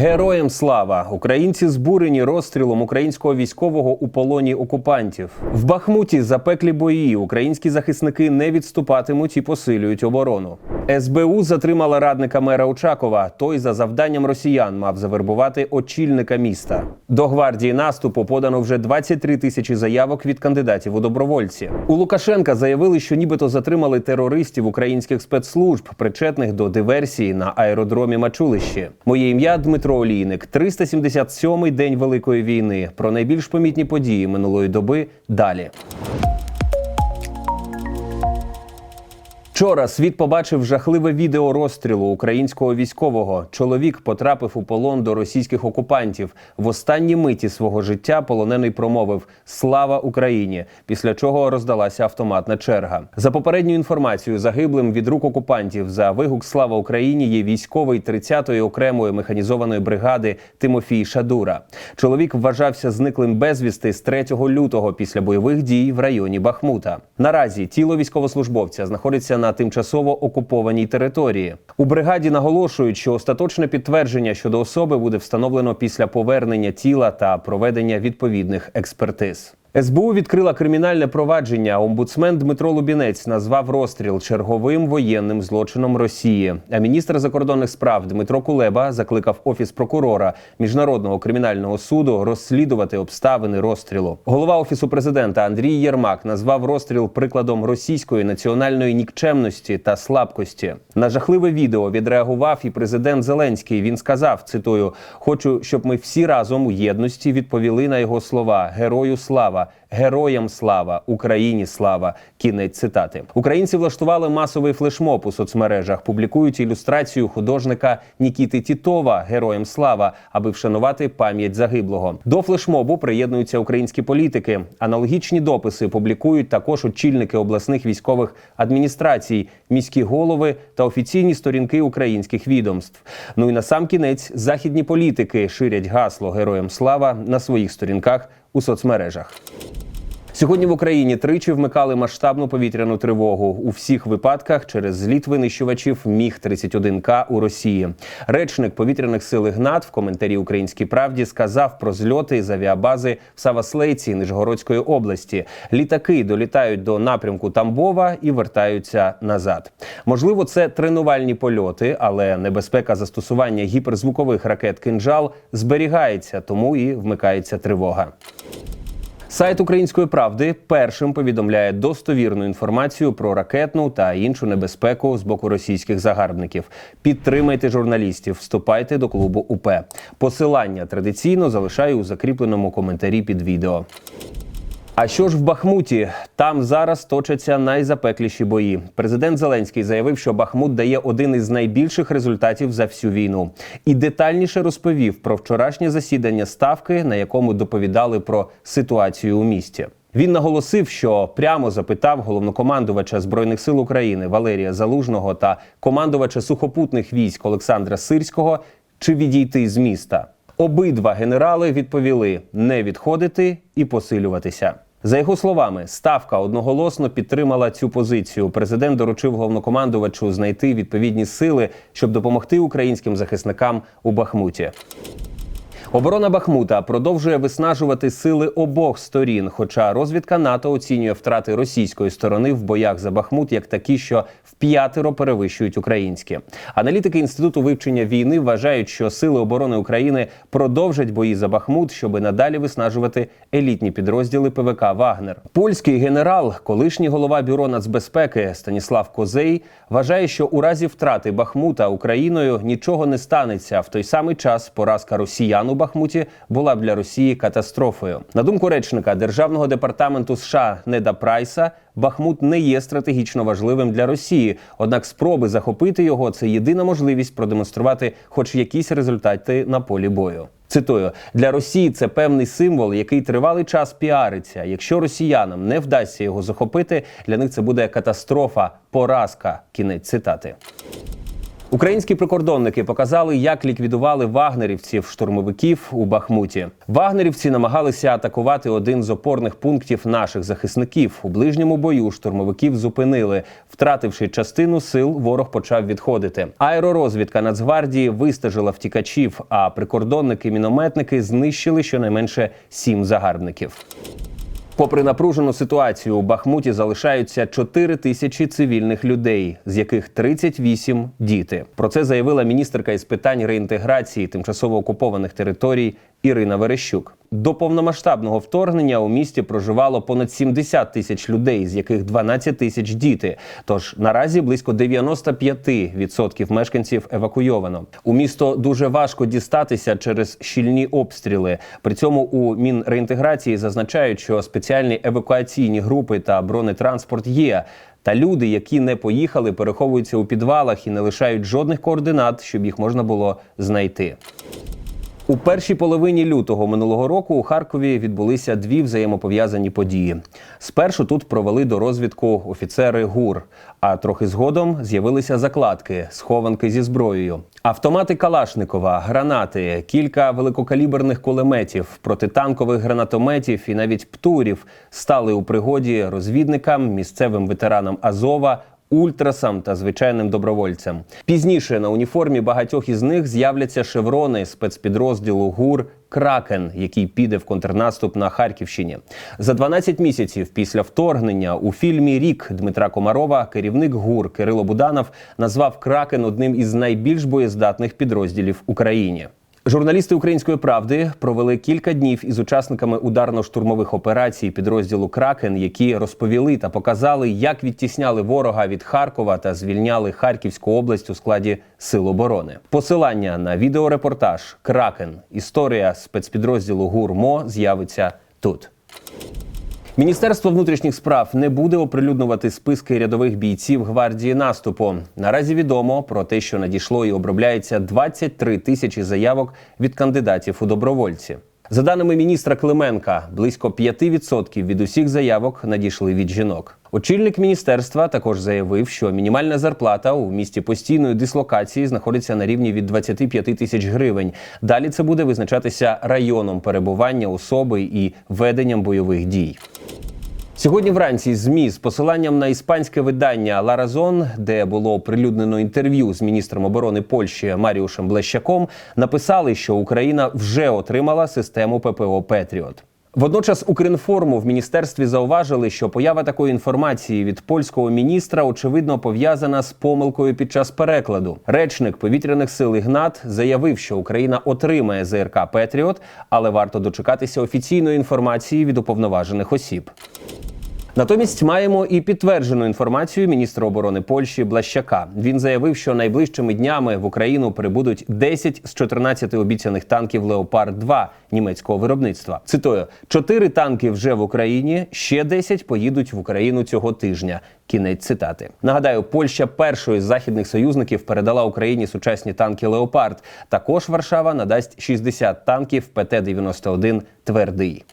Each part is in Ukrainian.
Героям слава! Українці збурені розстрілом українського військового у полоні окупантів. В Бахмуті запеклі бої. Українські захисники не відступатимуть і посилюють оборону. СБУ затримала радника мера Очакова. Той за завданням росіян мав завербувати очільника міста. До гвардії наступу подано вже 23 тисячі заявок від кандидатів у добровольці. У Лукашенка заявили, що нібито затримали терористів українських спецслужб, причетних до диверсії на аеродромі Мачулищі. Моє ім'я Дмитро Олійник. 377-й день Великої війни. Про найбільш помітні події минулої доби далі. Вчора світ побачив жахливе відео розстрілу українського військового. Чоловік потрапив у полон до російських окупантів. В останній миті свого життя полонений промовив Слава Україні! Після чого роздалася автоматна черга. За попередньою інформацією, загиблим від рук окупантів за вигук Слава Україні є військовий 30-ї окремої механізованої бригади Тимофій Шадура. Чоловік вважався зниклим безвісти з 3 лютого після бойових дій в районі Бахмута. Наразі тіло військовослужбовця знаходиться на тимчасово окупованій території. У бригаді наголошують, що остаточне підтвердження щодо особи буде встановлено після повернення тіла та проведення відповідних експертиз. СБУ відкрила кримінальне провадження. Омбудсмен Дмитро Лубінець назвав розстріл черговим воєнним злочином Росії. А міністр закордонних справ Дмитро Кулеба закликав офіс прокурора міжнародного кримінального суду розслідувати обставини розстрілу. Голова офісу президента Андрій Єрмак назвав розстріл прикладом російської національної нікчемності та слабкості. На жахливе відео відреагував і президент Зеленський. Він сказав: цитую: Хочу, щоб ми всі разом у єдності відповіли на його слова Герою слава. Героям слава Україні слава. Кінець цитати. Українці влаштували масовий флешмоб у соцмережах. Публікують ілюстрацію художника Нікіти Тітова Героям слава, аби вшанувати пам'ять загиблого. До флешмобу приєднуються українські політики. Аналогічні дописи публікують також очільники обласних військових адміністрацій, міські голови та офіційні сторінки українських відомств. Ну і на сам кінець західні політики ширять гасло Героям слава на своїх сторінках у соцмережах. Сьогодні в Україні тричі вмикали масштабну повітряну тривогу у всіх випадках через зліт винищувачів міг 31 к у Росії. Речник повітряних сил ігнат в коментарі Українській правді сказав про зльоти з авіабази в Саваслейці Нижгородської області. Літаки долітають до напрямку Тамбова і вертаються назад. Можливо, це тренувальні польоти, але небезпека застосування гіперзвукових ракет кинжал зберігається, тому і вмикається тривога. Сайт Української правди першим повідомляє достовірну інформацію про ракетну та іншу небезпеку з боку російських загарбників. Підтримайте журналістів, вступайте до клубу УП. Посилання традиційно залишаю у закріпленому коментарі під відео. А що ж в Бахмуті? Там зараз точаться найзапекліші бої. Президент Зеленський заявив, що Бахмут дає один із найбільших результатів за всю війну, і детальніше розповів про вчорашнє засідання ставки, на якому доповідали про ситуацію у місті. Він наголосив, що прямо запитав головнокомандувача збройних сил України Валерія Залужного та командувача сухопутних військ Олександра Сирського, чи відійти з міста. Обидва генерали відповіли не відходити і посилюватися. За його словами, ставка одноголосно підтримала цю позицію. Президент доручив головнокомандувачу знайти відповідні сили, щоб допомогти українським захисникам у Бахмуті. Оборона Бахмута продовжує виснажувати сили обох сторін. Хоча розвідка НАТО оцінює втрати російської сторони в боях за Бахмут як такі, що вп'ятеро перевищують українські. Аналітики інституту вивчення війни вважають, що сили оборони України продовжать бої за Бахмут, щоб надалі виснажувати елітні підрозділи ПВК Вагнер. Польський генерал, колишній голова бюро нацбезпеки Станіслав Козей, вважає, що у разі втрати Бахмута Україною нічого не станеться. В той самий час поразка росіян у Бахмуті була б для Росії катастрофою. На думку речника державного департаменту США Неда Прайса, Бахмут не є стратегічно важливим для Росії. Однак спроби захопити його це єдина можливість продемонструвати хоч якісь результати на полі бою. Цитую для Росії це певний символ, який тривалий час піариться. Якщо росіянам не вдасться його захопити, для них це буде катастрофа, поразка. Кінець цитати. Українські прикордонники показали, як ліквідували вагнерівців штурмовиків у Бахмуті. Вагнерівці намагалися атакувати один з опорних пунктів наших захисників. У ближньому бою штурмовиків зупинили. Втративши частину сил, ворог почав відходити. Аеророзвідка Нацгвардії вистежила втікачів. А прикордонники-мінометники знищили щонайменше сім загарбників. Попри напружену ситуацію, у Бахмуті залишаються 4 тисячі цивільних людей, з яких 38 – діти. Про це заявила міністерка із питань реінтеграції тимчасово окупованих територій Ірина Верещук. До повномасштабного вторгнення у місті проживало понад 70 тисяч людей, з яких 12 тисяч діти. Тож наразі близько 95% мешканців евакуйовано. У місто дуже важко дістатися через щільні обстріли. При цьому у Мінреінтеграції зазначають, що спеціальні евакуаційні групи та бронетранспорт є. Та люди, які не поїхали, переховуються у підвалах і не лишають жодних координат, щоб їх можна було знайти. У першій половині лютого минулого року у Харкові відбулися дві взаємопов'язані події. Спершу тут провели до розвідку офіцери ГУР, а трохи згодом з'явилися закладки, схованки зі зброєю. Автомати Калашникова, гранати, кілька великокаліберних кулеметів, протитанкових гранатометів і навіть птурів стали у пригоді розвідникам, місцевим ветеранам Азова, ультрасам та звичайним добровольцям. Пізніше на уніформі багатьох із них з'являться шеврони спецпідрозділу ГУР Кракен, який піде в контрнаступ на Харківщині. За 12 місяців після вторгнення у фільмі Рік Дмитра Комарова керівник ГУР Кирило Буданов назвав Кракен одним із найбільш боєздатних підрозділів Україні. Журналісти Української правди провели кілька днів із учасниками ударно-штурмових операцій підрозділу Кракен, які розповіли та показали, як відтісняли ворога від Харкова та звільняли Харківську область у складі сил оборони. Посилання на відеорепортаж Кракен. Історія спецпідрозділу ГУРМО з'явиться тут. Міністерство внутрішніх справ не буде оприлюднювати списки рядових бійців гвардії наступу. Наразі відомо про те, що надійшло і обробляється 23 тисячі заявок від кандидатів у добровольці. За даними міністра Клименка, близько 5% від усіх заявок надійшли від жінок. Очільник міністерства також заявив, що мінімальна зарплата у місті постійної дислокації знаходиться на рівні від 25 тисяч гривень. Далі це буде визначатися районом перебування особи і веденням бойових дій. Сьогодні вранці змі з посиланням на іспанське видання Ларазон, де було оприлюднено інтерв'ю з міністром оборони Польщі Маріушем Блещаком, написали, що Україна вже отримала систему ППО Петріот. Водночас Укрінформу в міністерстві зауважили, що поява такої інформації від польського міністра очевидно пов'язана з помилкою під час перекладу. Речник повітряних сил Ігнат заявив, що Україна отримає ЗРК Петріот, але варто дочекатися офіційної інформації від уповноважених осіб. Натомість маємо і підтверджену інформацію міністра оборони Польщі Блащака. Він заявив, що найближчими днями в Україну прибудуть 10 з 14 обіцяних танків Леопард 2 німецького виробництва. Цитую: чотири танки вже в Україні, ще 10 поїдуть в Україну цього тижня. Кінець цитати. Нагадаю, Польща першою з західних союзників передала Україні сучасні танки Леопард. Також Варшава надасть 60 танків ПТ-91 твердий.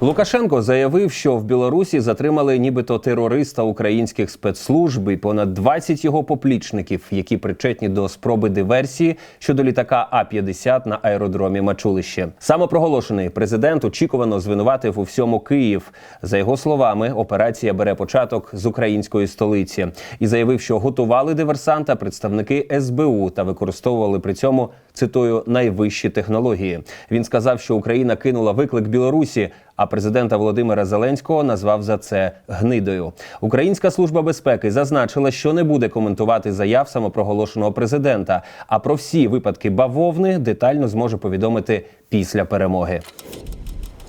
Лукашенко заявив, що в Білорусі затримали нібито терориста українських спецслужб і понад 20 його поплічників, які причетні до спроби диверсії щодо літака А 50 на аеродромі Мачулище. Самопроголошений президент очікувано звинуватив у всьому Київ. За його словами, операція бере початок з української столиці і заявив, що готували диверсанта представники СБУ та використовували при цьому цитую найвищі технології. Він сказав, що Україна кинула виклик Білорусі. А президента Володимира Зеленського назвав за це гнидою. Українська служба безпеки зазначила, що не буде коментувати заяв самопроголошеного президента. А про всі випадки бавовни детально зможе повідомити після перемоги.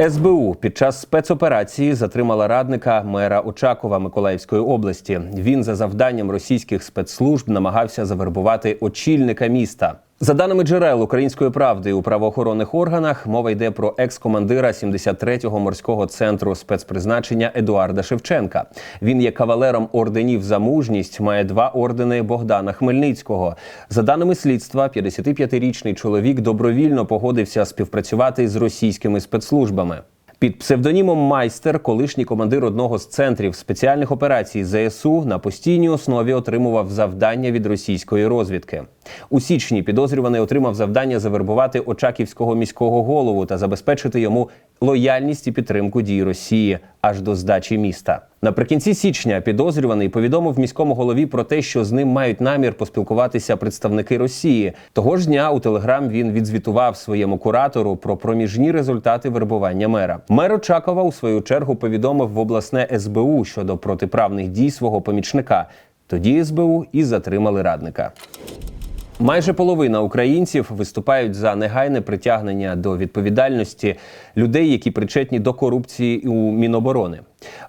СБУ під час спецоперації затримала радника мера Очакова Миколаївської області. Він за завданням російських спецслужб намагався завербувати очільника міста. За даними джерел української правди у правоохоронних органах, мова йде про екс-командира 73-го морського центру спецпризначення Едуарда Шевченка. Він є кавалером орденів за мужність, має два ордени Богдана Хмельницького. За даними слідства, 55-річний чоловік добровільно погодився співпрацювати з російськими спецслужбами. Під псевдонімом майстер, колишній командир одного з центрів спеціальних операцій ЗСУ на постійній основі отримував завдання від російської розвідки. У січні підозрюваний отримав завдання завербувати Очаківського міського голову та забезпечити йому лояльність і підтримку дій Росії аж до здачі міста. Наприкінці січня підозрюваний повідомив міському голові про те, що з ним мають намір поспілкуватися представники Росії. Того ж дня у телеграм він відзвітував своєму куратору про проміжні результати вербування мера. Мер Очакова у свою чергу повідомив в обласне СБУ щодо протиправних дій свого помічника. Тоді СБУ і затримали радника. Майже половина українців виступають за негайне притягнення до відповідальності людей, які причетні до корупції у Міноборони.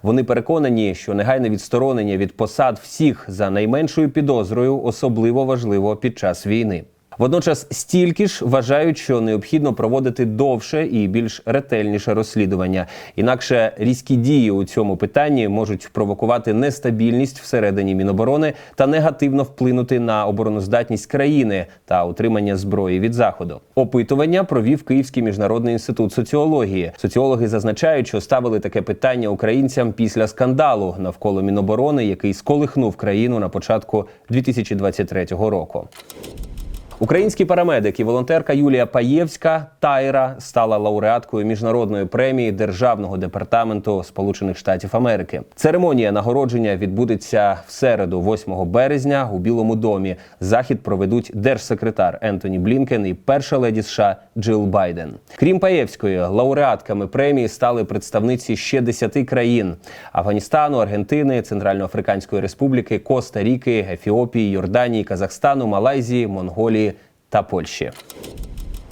Вони переконані, що негайне відсторонення від посад всіх за найменшою підозрою особливо важливо під час війни. Водночас стільки ж вважають, що необхідно проводити довше і більш ретельніше розслідування. Інакше різкі дії у цьому питанні можуть провокувати нестабільність всередині Міноборони та негативно вплинути на обороноздатність країни та утримання зброї від заходу. Опитування провів Київський міжнародний інститут соціології. Соціологи зазначають, що ставили таке питання українцям після скандалу навколо Міноборони, який сколихнув країну на початку 2023 року. Український парамедик і волонтерка Юлія Паєвська Тайра стала лауреаткою міжнародної премії Державного департаменту Сполучених Штатів Америки. Церемонія нагородження відбудеться в середу, 8 березня, у Білому домі. Захід проведуть держсекретар Ентоні Блінкен і перша леді США Джил Байден. Крім Паєвської, лауреатками премії стали представниці ще 10 країн: Афганістану, Аргентини, Центральноафриканської Республіки, Коста-Ріки, Ефіопії, Йорданії, Казахстану, Малайзії, Монголії та Польщі.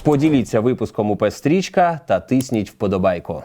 Поділіться випуском у Пестрічка та тисніть вподобайку.